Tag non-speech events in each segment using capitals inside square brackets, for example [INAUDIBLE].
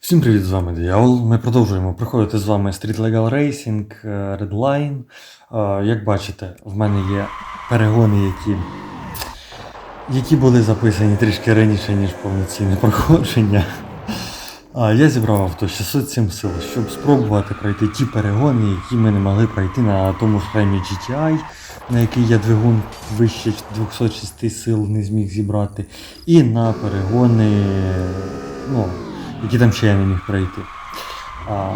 Всім привіт, з вами Диявол. Ми продовжуємо проходити з вами Street Legal Racing е, Redline. Е, Як бачите, в мене є перегони, які, які були записані трішки раніше, ніж повноцінне проходження. Я зібрав авто 607 сил, щоб спробувати пройти ті перегони, які ми не могли пройти на тому ж хремі GTI, на який я двигун вище 206 сил не зміг зібрати, і на перегони, ну, які там ще я не міг пройти. А,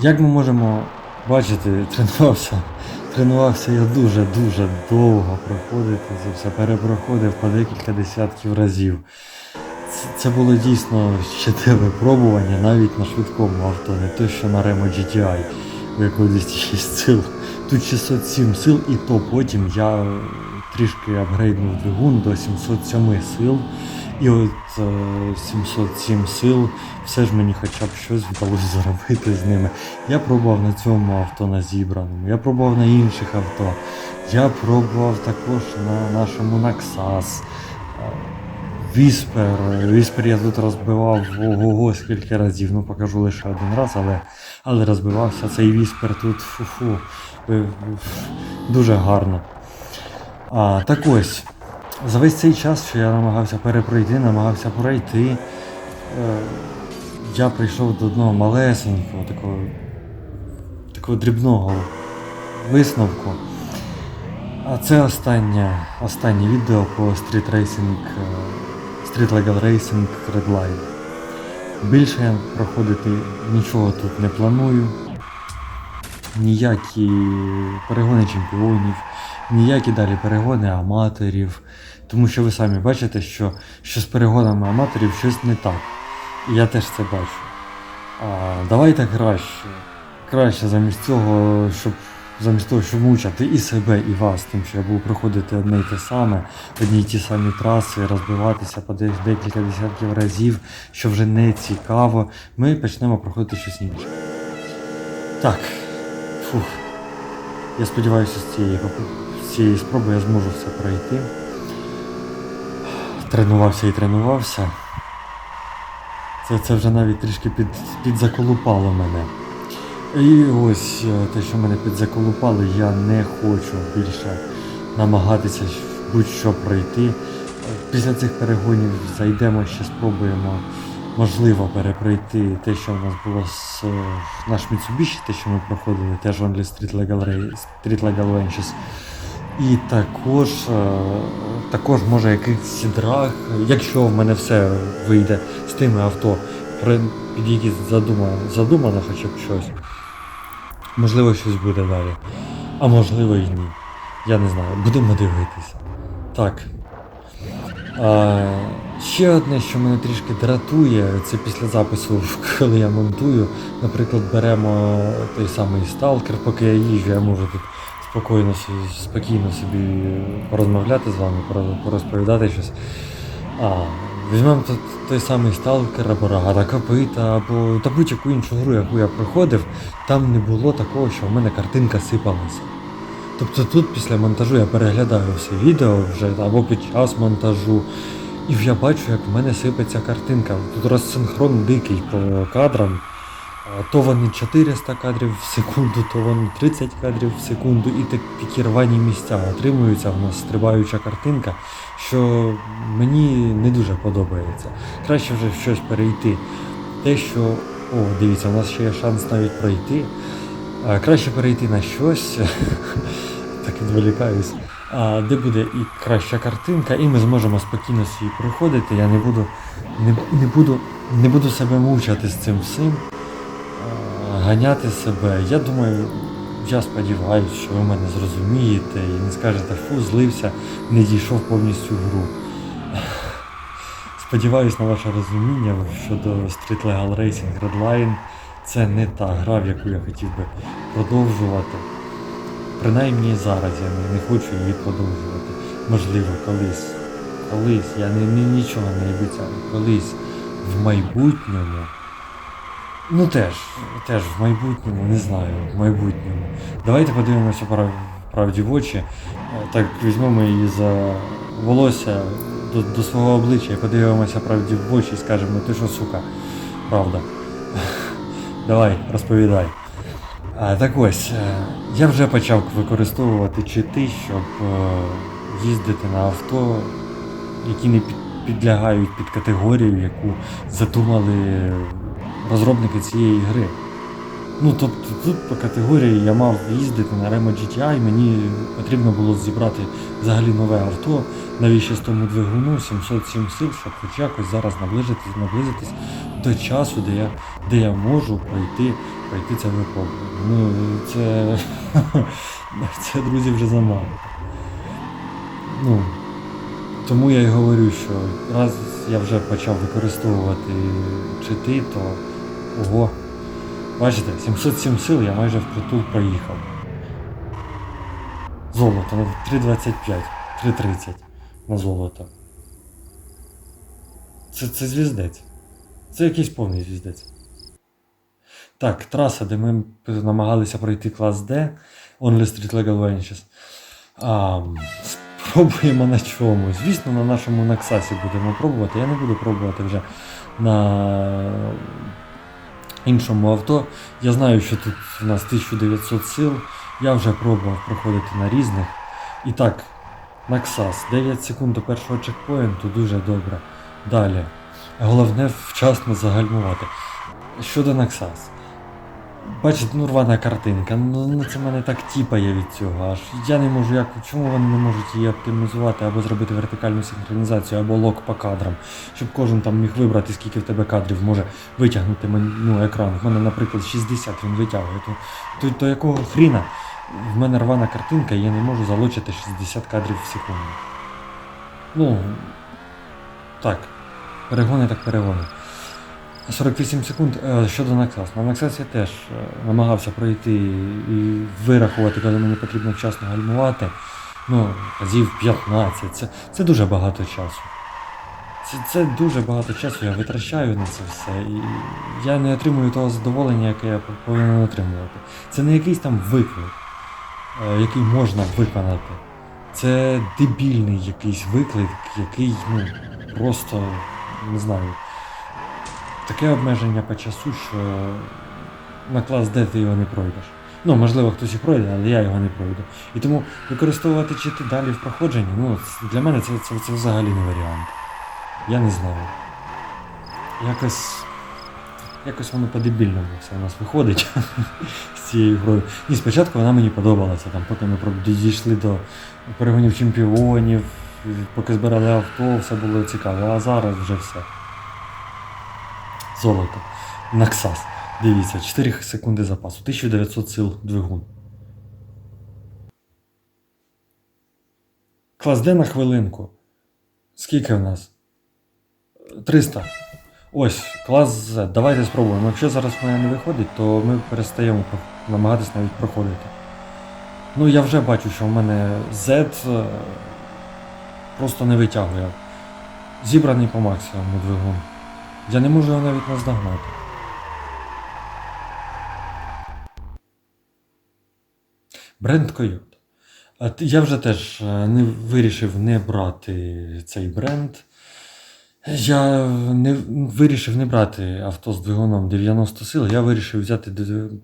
як ми можемо бачити, [LAUGHS] тренувався, тренувався я дуже-дуже довго проходити це все, перепроходив по декілька десятків разів. Це, це було дійсно щите випробування навіть на швидкому авто, не то що на Remo GTI, у якого 206 сил. Тут 607 сил, і то потім я трішки апгрейднув двигун до 707 сил. І от е, 707 сил, все ж мені хоча б щось вдалося зробити з ними. Я пробував на цьому авто на зібраному, я пробував на інших авто, я пробував також на нашому Наксас. Віспер. Віспер я тут розбивав ого скільки разів. Ну покажу лише один раз, але, але розбивався. Цей віспер тут фу-фу. Дуже гарно. А, так ось, за весь цей час, що я намагався перепройти, намагався пройти, е, я прийшов до одного малесенького, такого, такого дрібного висновку. А це останнє, останнє відео по Street Racing, е, Street Legal Racing Redline. Більше я проходити нічого тут не планую. Ніякі перегони чемпіонів, ніякі далі перегони аматорів. Тому що ви самі бачите, що, що з перегонами аматорів щось не так. І я теж це бачу. А, давайте краще. Краще замість цього, щоб замість того, щоб мучати і себе, і вас, тим, що я буду проходити одне й те саме, одні й ті самі траси, розбиватися по декілька десятків разів, що вже не цікаво, ми почнемо проходити щось інше. Так. Фух. Я сподіваюся, з цієї, попу- цієї спроби я зможу все пройти. Тренувався і тренувався. Це, це вже навіть трішки під, підзаколупало мене. І ось е, те, що мене підзаколупало, я не хочу більше намагатися будь-що пройти. Після цих перегонів зайдемо ще спробуємо, можливо, перепройти те, що в нас було з е, наш Mitsubishi, те, що ми проходили, теж Only Street Legal, Street Legal Ventures. І також, е, також може якийсь драг, якщо в мене все вийде з тими авто, під які задумано, задумано хоча б щось. Можливо, щось буде далі. А можливо і ні. Я не знаю. Будемо дивитися. Так. А, ще одне, що мене трішки дратує, це після запису, [LAUGHS] коли я монтую. Наприклад, беремо той самий сталкер, поки я їжджу, я можу тут спокійно, спокійно собі порозмовляти з вами, порозповідати щось. А, візьмемо той, самий сталкер або рогата копита, або та будь-яку іншу гру, яку я проходив, там не було такого, що в мене картинка сипалася. Тобто тут після монтажу я переглядаю все відео вже або під час монтажу, і я бачу, як в мене сипеться картинка. Тут розсинхрон дикий по кадрам. То вони 400 кадрів в секунду, то вони 30 кадрів в секунду, і так такі рвані місця отримуються в нас стрибаюча картинка, що мені не дуже подобається. Краще вже щось перейти. Те, що, о, дивіться, у нас ще є шанс навіть пройти. Краще перейти на щось, [LAUGHS] так відволікаюсь, де буде і краща картинка, і ми зможемо спокійно собі проходити. Я не буду, не, буду, не буду себе мучати з цим всім, ганяти себе. Я думаю, я сподіваюся, що ви мене зрозумієте і не скажете, фу, злився, не дійшов повністю в гру. Сподіваюсь на ваше розуміння щодо Street Legal Racing Redline. Це не та гра, в яку я хотів би продовжувати. Принаймні зараз я не, хочу її продовжувати. Можливо, колись. Колись, я не, не, нічого не обіцяю. Колись в майбутньому. Ну теж, теж в майбутньому, не знаю, в майбутньому. Давайте подивимося прав, правді в очі. Так візьмемо її за волосся до, до свого обличчя і подивимося правді в очі і скажемо, ти що, сука, правда. [LAUGHS] Давай, розповідай. А, так ось, е, я вже почав використовувати чити, щоб е, їздити на авто, які не під- підлягають під категорію, яку задумали розробники цієї гри. Ну, тобто тут по категорії я мав їздити на Remo GTI, мені потрібно було зібрати взагалі нове авто на V6 двигуну 707 сил, щоб хоч якось зараз наблизитись, наблизитись до часу, де я, де я можу пройти, пройти це випробування. Ну, це, [LAUGHS] це друзі, вже замало. Ну, тому я й говорю, що раз я вже почав використовувати чити, то ого. Бачите, 707 сил я майже впритул проїхав. Золото на 3.25, 3.30 на золото. Це, це звіздець. Це якийсь повний звіздець. Так, траса, де ми намагалися пройти клас D, Only Street Legal Ventures. Спробуємо на чому. Звісно, на нашому Наксасі будемо пробувати. Я не буду пробувати вже на іншому авто. Я знаю, що тут у нас 1900 сил. Я вже пробував проходити на різних. І так, Наксас, 9 секунд до першого чекпоінту, дуже добре. Далі. Головне вчасно загальмувати. Щодо Наксас. Бачите, ну рвана картинка. Ну ну, це мене так тіпає від цього. Аж я не можу як. Чому вони не можуть її оптимізувати або зробити вертикальну синхронізацію, або лок по кадрам, щоб кожен там міг вибрати, скільки в тебе кадрів може витягнути ну, екран. В мене, наприклад, 60 він витягує. То, то, то якого хріна? В мене рвана картинка, і я не можу залучити 60 кадрів в секунду. Ну. Так. Перегони так перегони. 48 секунд е, щодо Наксас. На Наксас я теж е, намагався пройти і вирахувати, коли мені потрібно вчасно гальмувати. Ну, разів 15. Це, це дуже багато часу. Це, це дуже багато часу я витрачаю на це все. І я не отримую того задоволення, яке я повинен отримувати. Це не якийсь там виклик, е, який можна виконати. Це дебільний якийсь виклик, який ну, просто не знаю. Таке обмеження по часу, що на клас Д ти його не пройдеш. Ну, можливо, хтось і пройде, але я його не пройду. І тому використовувати чити далі в проходженні, ну, для мене це, це, це взагалі не варіант. Я не знаю. Якось. Якось воно по-дебільному все у нас виходить [LAUGHS] з цією грою. Ні, спочатку вона мені подобалася, там, поки ми дійшли до перегонів чемпіонів, поки збирали авто, все було цікаво, а зараз вже все. Золото. Наксас. Дивіться, 4 секунди запасу. 1900 сил двигун. Клас Д на хвилинку. Скільки в нас? 300. Ось, клас Z. Давайте спробуємо. Якщо зараз в мене не виходить, то ми перестаємо намагатись навіть проходити. Ну, я вже бачу, що в мене Z е, просто не витягує. Зібраний по максимуму двигун. Я не можу його навіть наздогнати. Бренд Койот. Я вже теж е, не вирішив не брати цей бренд. Я не вирішив не брати авто з двигуном 90 сил, я вирішив взяти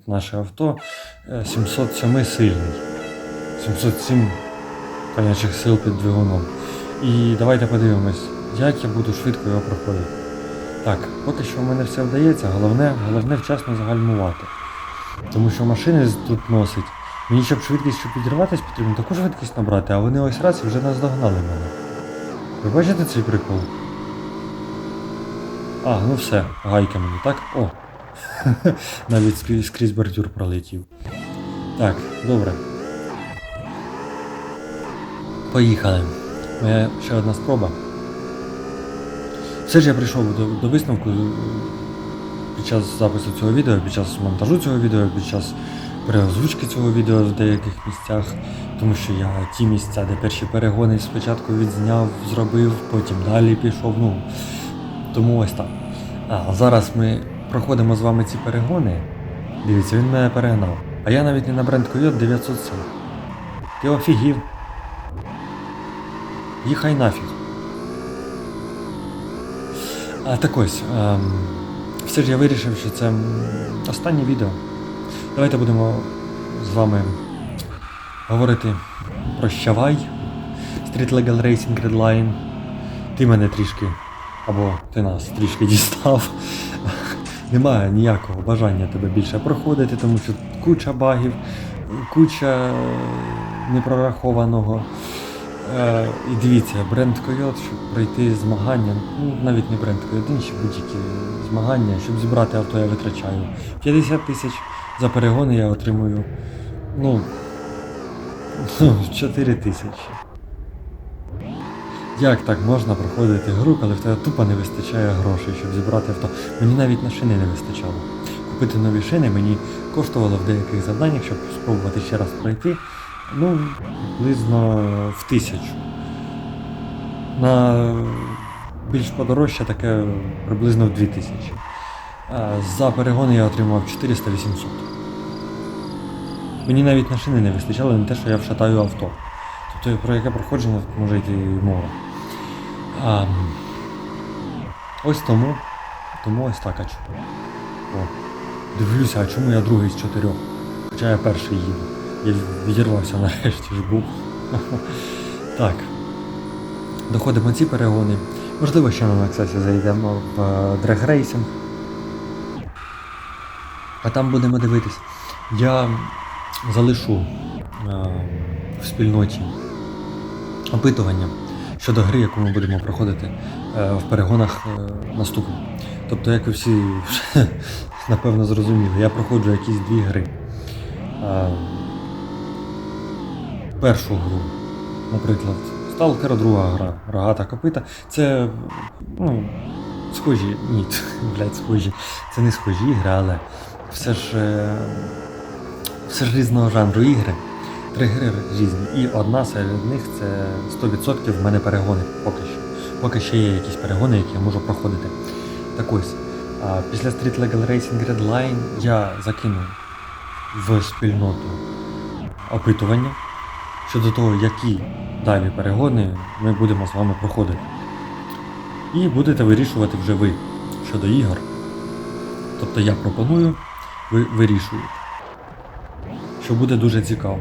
наше авто е, 707 сильний. 707 конячих сил під двигуном. І давайте подивимось, як я буду швидко його проходити. Так, поки що в мене все вдається, головне, головне вчасно загальмувати. Тому що машини тут носить. Мені щоб швидкість, щоб підірватися, потрібно таку швидкість набрати, а вони ось раз і вже наздогнали мене. Ви бачите цей прикол? А, ну все, гайка мені, так? О! [LAUGHS] Навіть скрізь, бордюр пролетів. Так, добре. Поїхали. Моя ще одна спроба. Все ж я прийшов до, до висновку під час запису цього відео, під час монтажу цього відео, під час переозвучки цього відео в деяких місцях, тому що я ті місця, де перші перегони спочатку відзняв, зробив, потім далі пішов. Ну, тому ось так. А зараз ми проходимо з вами ці перегони. Дивіться, він мене перегнав. А я навіть не на бренд Койот 900. Ти офігів. Їхай нафіг. Так ось. Ем, все ж я вирішив, що це останнє відео. Давайте будемо з вами говорити прощавай. Street Legal Racing Redline. Ти мене трішки, або ти нас трішки дістав. [LAUGHS] Немає ніякого бажання тебе більше проходити, тому що куча багів, куча е, непрорахованого. Е, і дивіться, бренд Койот, щоб пройти змагання, ну навіть не бренд Койот, інші будь-які змагання, щоб зібрати авто, я витрачаю 50 тисяч за перегони я отримую ну, [LAUGHS] 4 тисячі. Як так можна проходити гру, коли в тебе тупо не вистачає грошей, щоб зібрати авто? Мені навіть на шини не вистачало. Купити нові шини мені коштувало в деяких завданнях, щоб спробувати ще раз пройти, ну, приблизно в тисячу. На більш подорожче таке приблизно в 2000. А За перегони я отримав 400-800. Мені навіть на шини не вистачало, не те, що я вшатаю авто. Тобто про яке проходження може йти мова. А, ось тому. Тому ось так, а чому? О, дивлюся, а чому я другий з чотирьох? Хоча я перший їду. Я відірвався нарешті ж був. Так. Доходимо ці перегони. Можливо, ще на Нексасі зайдемо в драгрейсинг. А там будемо дивитись. Я залишу е, в спільноті опитування щодо гри, яку ми будемо проходити е, в перегонах е, наступно. Тобто, як ви всі [LAUGHS] напевно зрозуміли, я проходжу якісь дві гри. Першу гру, наприклад, Сталкер, друга гра Рогата копита. Це ну, схожі, ні, [LAUGHS] блядь, схожі. Це не схожі ігри, але все ж, е, все ж різного жанру ігри. Три гри різні. І одна серед них це 100% в мене перегони поки що. Поки ще є якісь перегони, які я можу проходити. Так ось, а, після Street Legal Racing Redline я закинув в спільноту опитування щодо того, які далі перегони ми будемо з вами проходити. І будете вирішувати вже ви щодо ігор. Тобто я пропоную, ви вирішуєте. Що буде дуже цікаво.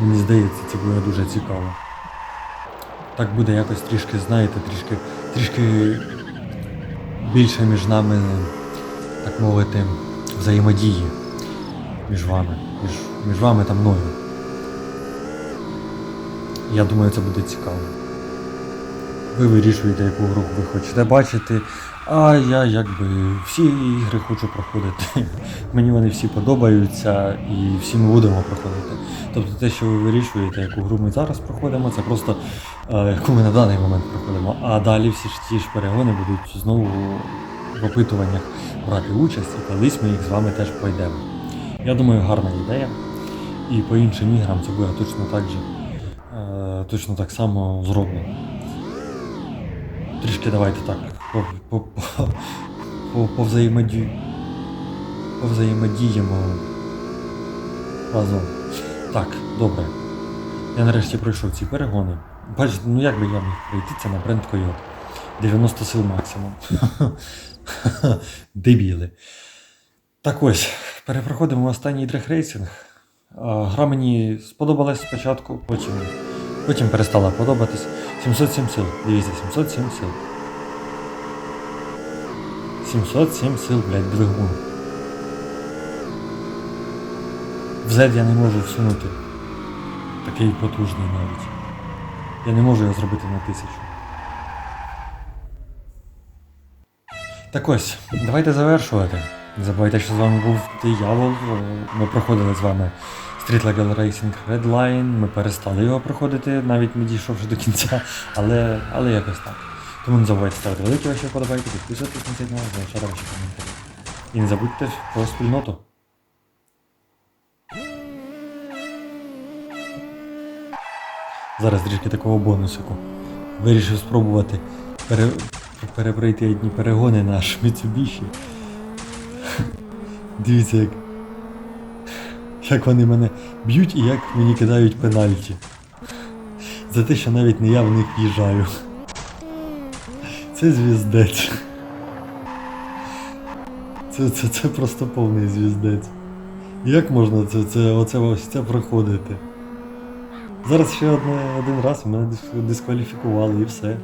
Мені здається, це буде дуже цікаво. Так буде якось трішки, знаєте, трішки, трішки більше між нами, так мовити, взаємодії між вами, між, між вами та мною. Я думаю, це буде цікаво. Ви вирішуєте, яку гру ви хочете бачити, а я якби всі ігри хочу проходити. [LAUGHS] Мені вони всі подобаються і всі ми будемо проходити. Тобто те, що ви вирішуєте, яку гру ми зараз проходимо, це просто е, яку ми на даний момент проходимо. А далі всі ж ті ж перегони будуть знову в опитуваннях брати участь, і колись ми їх з вами теж пройдемо. Я думаю, гарна ідея. І по іншим іграм це буде точно так же, точно так само зроблено. Трішки давайте так. По, по, по, по, повзаємоді... повзаємодіємо разом. Так, добре. Я нарешті пройшов ці перегони. Бачите, ну як би я міг пройти це на бренд Койот. 90 сил максимум. [LAUGHS] Дебіли. Так ось, перепроходимо останній дрехрейсинг. Гра мені сподобалась спочатку, потім, потім перестала подобатись. 707 сил. Дивіться, 707 сил. 707 сил, блядь, двигун. В Z я не можу всунути. Такий потужний навіть. Я не можу його зробити на тисячу. Так ось, давайте завершувати. Не забувайте, що з вами був диявол. Ми проходили з вами Street Legal Racing Redline. Ми перестали його проходити, навіть не дійшовши до кінця, але, але якось так. Тому не забувайте ставити великі ваші вподобайки, підписуватись на цей канал, залишати ваші коментарі. І не забудьте про спільноту. Зараз трішки такого бонусику. Вирішив спробувати пере... перепройти одні перегони на Mitsubishi. Дивіться, як... як вони мене б'ють і як мені кидають пенальті. За те, що навіть не я в них їжджаю. Це звіздець. Це, це, це просто повний звіздець. Як можна це, це, оце, ось це проходити? Зараз ще одне, один раз мене дискваліфікували і все.